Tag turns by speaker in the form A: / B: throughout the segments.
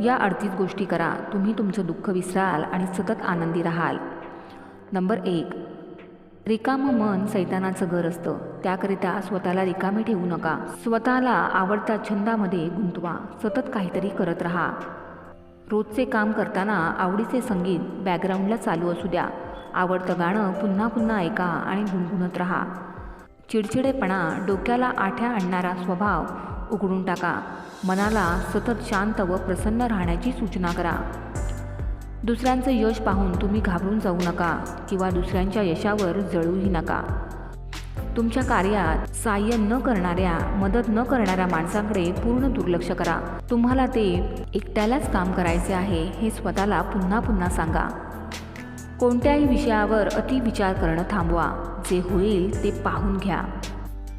A: या अडतीस गोष्टी करा. तुम्ही तुमचं दुःख विसराल आणि सतत आनंदी राहाल. नंबर एक रिकामं मन सैतानाचं घर असतं. त्याकरिता स्वतःला रिकामे ठेवू नका. स्वतःला आवडत्या छंदामध्ये गुंतवा. सतत काहीतरी करत राहा. रोजचे काम करताना आवडीचे संगीत बॅकग्राऊंडला चालू असू द्या. आवडतं गाणं पुन्हा पुन्हा ऐका आणि गुणगुणत राहा. चिडचिडेपणा डोक्याला आठ्या आणणारा स्वभाव उघडून टाका. मनाला सतत शांत व प्रसन्न राहण्याची सूचना करा. दुसऱ्यांचं यश पाहून तुम्ही घाबरून जाऊ नका किंवा दुसऱ्यांच्या यशावर जळूही नका. तुमच्या कार्यात साह्य न करणाऱ्या मदत न करणाऱ्या माणसांकडे पूर्ण दुर्लक्ष करा. तुम्हाला ते एकट्यालाच काम करायचे आहे हे स्वतःला पुन्हा पुन्हा सांगा. कोणत्याही विषयावर अति विचार करणं थांबवा. जे होईल ते पाहून घ्या.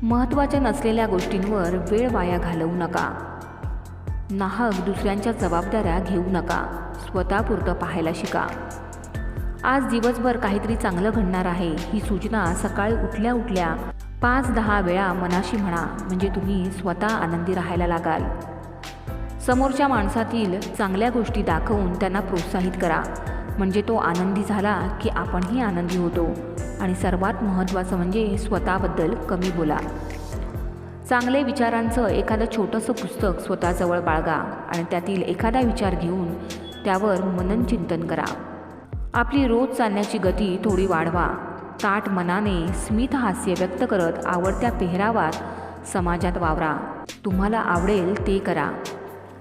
A: महत्त्वाच्या नसलेल्या गोष्टींवर वेळ वाया घालवू नका. नाहक दुसऱ्यांच्या जबाबदाऱ्या घेऊ नका. स्वतःपुरतं पाहायला शिका. आज दिवसभर काहीतरी चांगलं घडणार आहे ही सूचना सकाळी उठल्या उठल्या पाच दहा वेळा मनाशी म्हणा म्हणजे तुम्ही स्वतः आनंदी राहायला लागाल. समोरच्या माणसातील चांगल्या गोष्टी दाखवून त्यांना प्रोत्साहित करा. म्हणजे तो आनंदी झाला की आपणही आनंदी होतो. आणि सर्वात महत्त्वाचं म्हणजे स्वतःबद्दल कमी बोला. चांगले विचारांचं एखादं छोटंसं पुस्तक स्वतःजवळ बाळगा आणि त्यातील एखादा विचार घेऊन त्यावर मनन चिंतन करा. आपली रोज चालण्याची गती थोडी वाढवा. ताट मनाने स्मित हास्य व्यक्त करत आवडत्या पेहरावात समाजात वावरा. तुम्हाला आवडेल ते करा.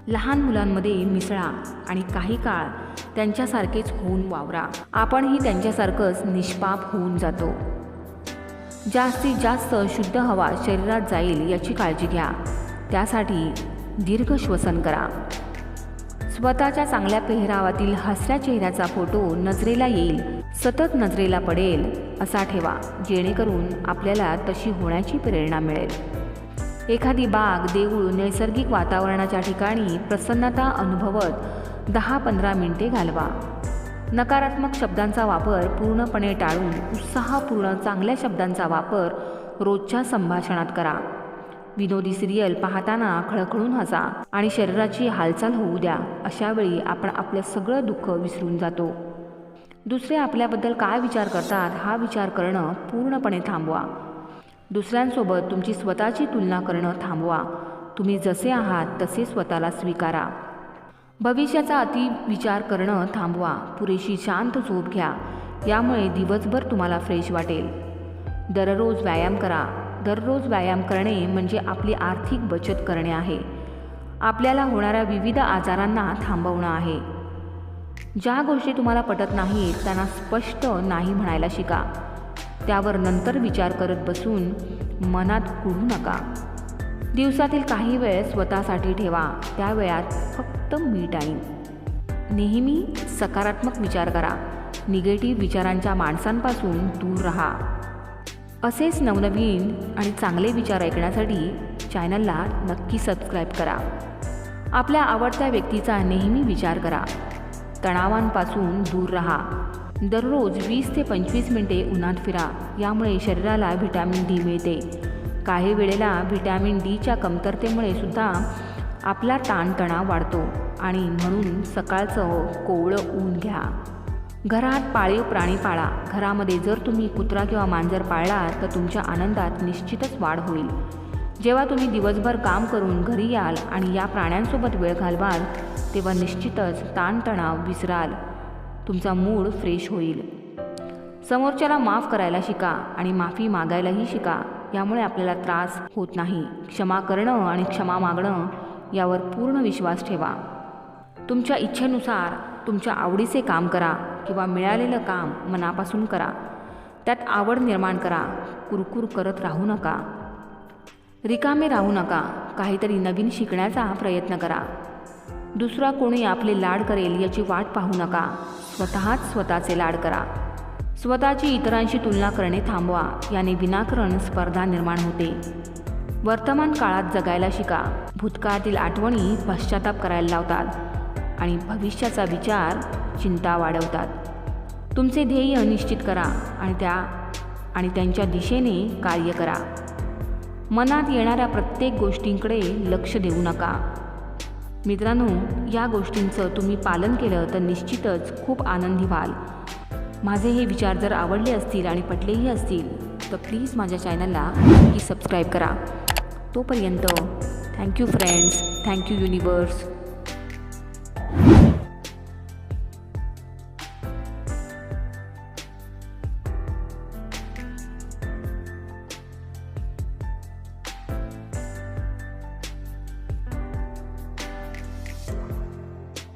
A: लहान मुलांमध्ये मिसळा आणि काही काळ त्यांच्यासारखेच होऊन वावरा. आपणही त्यांच्यासारखंच निष्पाप होऊन जातो. जास्तीत जास्त शुद्ध हवा शरीरात जाईल याची काळजी घ्या. त्यासाठी दीर्घ श्वसन करा. स्वतःच्या चांगल्या पेहरावातील हसऱ्या चेहऱ्याचा फोटो नजरेला येईल. सतत नजरेला पडेल असा ठेवा जेणेकरून आपल्याला तशी होण्याची प्रेरणा मिळेल. एखादी बाग देऊळ नैसर्गिक वातावरणाच्या ठिकाणी प्रसन्नता अनुभवत दहा पंधरा मिनिटे घालवा. नकारात्मक शब्दांचा वापर पूर्णपणे टाळून उत्साहपूर्ण चांगल्या शब्दांचा वापर रोजच्या संभाषणात करा. विनोदी सिरियल पाहताना खळखळून हसा आणि शरीराची हालचाल होऊ द्या अशावेळी आपण आपलं सगळं दुःख विसरून जातो. दुसरे आपल्याबद्दल काय विचार करतात हा विचार करणं पूर्णपणे थांबवा. दुसऱ्यांसोबत तुमची स्वतःची तुलना करणं थांबवा. तुम्ही जसे आहात तसे स्वतःला स्वीकारा. भविष्याचा अति विचार करणं थांबवा. पुरेशी शांत झोप घ्या. यामुळे दिवसभर तुम्हाला फ्रेश वाटेल. दररोज व्यायाम करा. दररोज व्यायाम करणे म्हणजे आपली आर्थिक बचत करणे आहे. आपल्याला होणाऱ्या विविध आजारांना थांबवणं आहे. ज्या गोष्टी तुम्हाला पटत नाहीत त्यांना स्पष्ट नाही म्हणायला शिका. त्यावर नंतर विचार करत बसून मनात कुडू नका. दिवसातील काही वेळ स्वतःसाठी ठेवा. त्या वेळात फक्त मी टाईम. नेहमी सकारात्मक विचार करा. निगेटिव्ह विचारांच्या माणसांपासून दूर राहा. असेच नवनवीन आणि चांगले विचार ऐकण्यासाठी चॅनलला नक्की सबस्क्राईब करा. आपल्या आवडत्या व्यक्तीचा नेहमी विचार करा. तणावांपासून दूर राहा. दररोज वीस ते पंचवीस मिनिटे उन्हात फिरा. यामुळे शरीराला व्हिटॅमिन डी मिळते. काही वेळेला व्हिटॅमिन डीच्या कमतरतेमुळे सुद्धा आपला ताणतणाव वाढतो. आणि म्हणून सकाळचं कोवळं ऊन घ्या. घरात पाळीव प्राणी पाळा. घरामध्ये जर तुम्ही कुत्रा किंवा मांजर पाळला तर तुमच्या आनंदात निश्चितच वाढ होईल. जेव्हा तुम्ही दिवसभर काम करून घरी याल आणि या प्राण्यांसोबत वेळ घालवाल तेव्हा निश्चितच ताणतणाव विसराल. तुमचा मूड फ्रेश होईल. समोरच्याला माफ करायला शिका आणि माफी मागायलाही शिका. यामुळे आपल्याला त्रास होत नाही. क्षमा करणं आणि क्षमा मागणं यावर पूर्ण विश्वास ठेवा. तुमच्या इच्छेनुसार तुमच्या आवडीचे काम करा किंवा मिळालेलं काम मनापासून करा. त्यात आवड निर्माण करा. कुरकुर करत राहू नका. रिकामे राहू नका. काहीतरी नवीन शिकण्याचा प्रयत्न करा. दुसरा कोणी आपले लाड करेल याची वाट पाहू नका. स्वतःच स्वतःचे लाड करा. स्वतःची इतरांशी तुलना करणे थांबवा. याने विनाकारण स्पर्धा निर्माण होते. वर्तमान काळात जगायला शिका. भूतकाळातील आठवणी पश्चाताप करायला लावतात आणि भविष्याचा विचार चिंता वाढवतात. तुमचे ध्येय निश्चित करा आणि त्या आणि त्यांच्या दिशेने कार्य करा. मनात येणाऱ्या प्रत्येक गोष्टींकडे लक्ष देऊ नका. मित्रांनो या गोष्टींचं तुम्ही पालन केलं तर निश्चितच खूप आनंदी व्हाल. माझे हे विचार जर आवडले असतील आणि पटलेही असतील तर प्लीज माझ्या चॅनलला नक्की सबस्क्राईब करा. तोपर्यंत थँक्यू फ्रेंड्स थँक्यू युनिवर्स